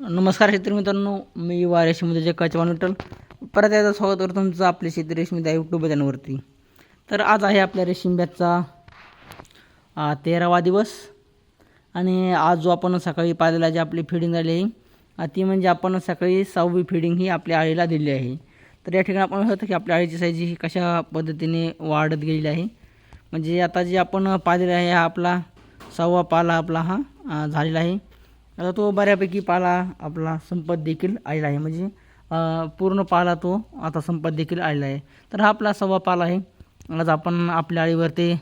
नमस्कार शेतकरी मित्रांनो मी वारेशीमध्ये जे कचवान विठ्ठल. परत एकदा स्वागत करतो तुमचं आपले शेती रेशमी त्या यूट्यूब चॅनलवरती तर आज आहे आपल्या रेशीम तेरावा दिवस. आणि आज जो आपण सकाळी पाहिलेला जी आपली फिडिंग झाली आहे ती म्हणजे आपण सकाळी सहावी फिडिंग ही आपल्या आळीला दिली आहे. तर या ठिकाणी आपण होतं की आपल्या आळीची साईज ही कशा पद्धतीने वाढत गेलेली आहे. म्हणजे आता जे आपण पाहिलेलं आहे हा आपला सहावा पाला आपला हा झालेला आहे. आता तो बऱ्यापैकी पाला आपला संपत देखील आलेला आहे. म्हणजे पूर्ण पाला तो आता संपत देखील आलेला आहे. तर हा आपला सव्वा पाला आहे. आज आपण आपल्या आळीवरती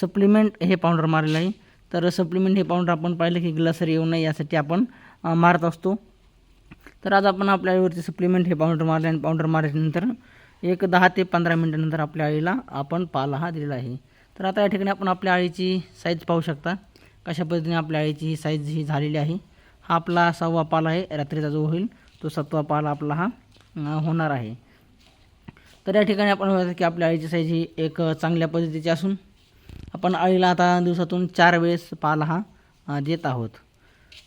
सप्लिमेंट हे पावडर मारलेलं आहे. तर सप्लिमेंट हे पावडर आपण पाहिलं की ग्लसर येऊ नये यासाठी आपण मारत असतो. तर आज आपण आपल्या आळीवरती सप्लिमेंट हे पावडर मारले आणि पावडर मारल्यानंतर एक दहा ते पंधरा मिनटानंतर आपल्या आळीला आपण पाला हा दिलेला आहे. तर आता या ठिकाणी आपण आपल्या आळीची साईज पाहू शकता. कशा पद्धतीने आपल्या आळीची ही साईज ही झालेली आहे. हा आपला सहावा पाल आहे रात्रीचा जो होईल तो सातवा पाल आपला हा होणार आहे. तर या ठिकाणी आपण बघतो की आपल्या अळीची साईज ही एक चांगल्या पद्धतीची असून आपण अळीला आता दिवसातून चार वेळेस पाल हा देत आहोत.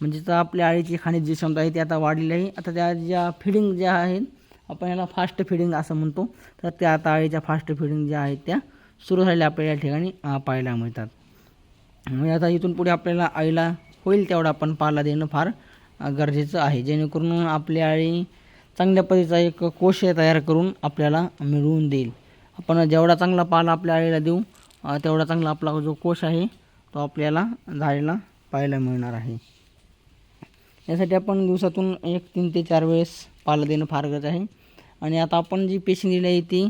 म्हणजे तर आपल्या अळीची खाण्याची जी क्षमता आहे ती आता वाढलेली आहे. आता त्या ज्या फिडिंग ज्या आहेत आपण याला फास्ट फिडिंग असं म्हणतो. तर त्या आता अळीच्या फास्ट फिडिंग ज्या आहेत त्या सुरू झालेल्या आपल्याला या ठिकाणी पाहायला मिळतात. म्हणजे आता इथून पुढे आपल्याला आईला होईल तेवढा आपण पाला देणं फार गरजेचं आहे. जेणेकरून आपली आळी चांगल्या पद्धतीचा एक कोश तयार करून आपल्याला मिळवून देईल. आपण जेवढा चांगला पाला आपल्या आळीला देऊ तेवढा चांगला आपला जो कोश आहे तो आपल्याला झाडेला पाहायला मिळणार आहे. यासाठी आपण दिवसातून एक तीन ते चार वेळेस पाला देणं फार गरजेचं आहे. आणि आता आपण जी पेशी दिली आहे ती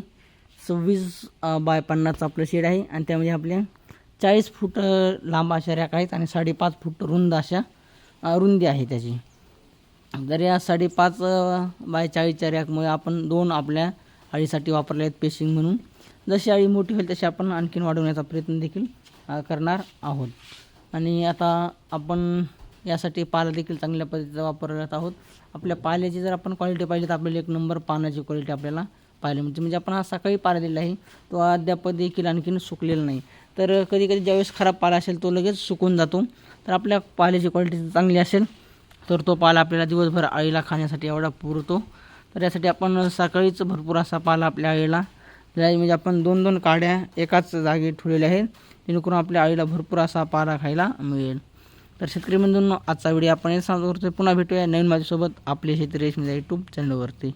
सव्वीस बाय पन्नासचं आपलं शेड आहे आणि त्यामध्ये आपल्या चाळीस फूट लांब अशा रॅक आहेत आणि साडेपाच फूट रुंद अशा रुंदी आहे त्याची. तर या साडेपाच बाय चाळीसच्या रॅकमुळे आपण दोन आपल्या अळीसाठी वापरले आहेत पेशिंग म्हणून जशी अळी मोठी होईल तशी आपण आणखीन वाढवण्याचा प्रयत्न देखील करणार आहोत. आणि आता आपण यासाठी पाला देखील चांगल्या पद्धतीचा वापर करत आहोत. आपल्या पाल्याची जर आपण क्वालिटी पाहिली तर आपल्याला एक नंबर पानाची क्वालिटी आपल्याला पाहायला मिळते. म्हणजे आपण हा सकाळी पाला दिलेला आहे तो अद्याप देखील आणखीन सुकलेला नाही. तर कधी कधी ज्यावेळेस खराब पाला असेल तो लगेच सुकून जातो. तर आपल्या पाल्याची क्वालिटी चांगली असेल तर तो पाला आपल्याला दिवसभर आळीला खाण्यासाठी एवढा पुरतो. तर यासाठी आपण सकाळीच भरपूर असा पाला आपल्या आईला म्हणजे आपण दोन दोन काड्या एकाच जागी ठेवलेल्या आहेत जेणेकरून आपल्या आईला भरपूर असा पाला खायला मिळेल. तर शेतकरी म्हणून आजचा व्हिडिओ आपण हे सांगतो पुन्हा भेटूया नवीन माझ्यासोबत आपले शेतकरी रेशमी यूट्यूब चॅनलवरती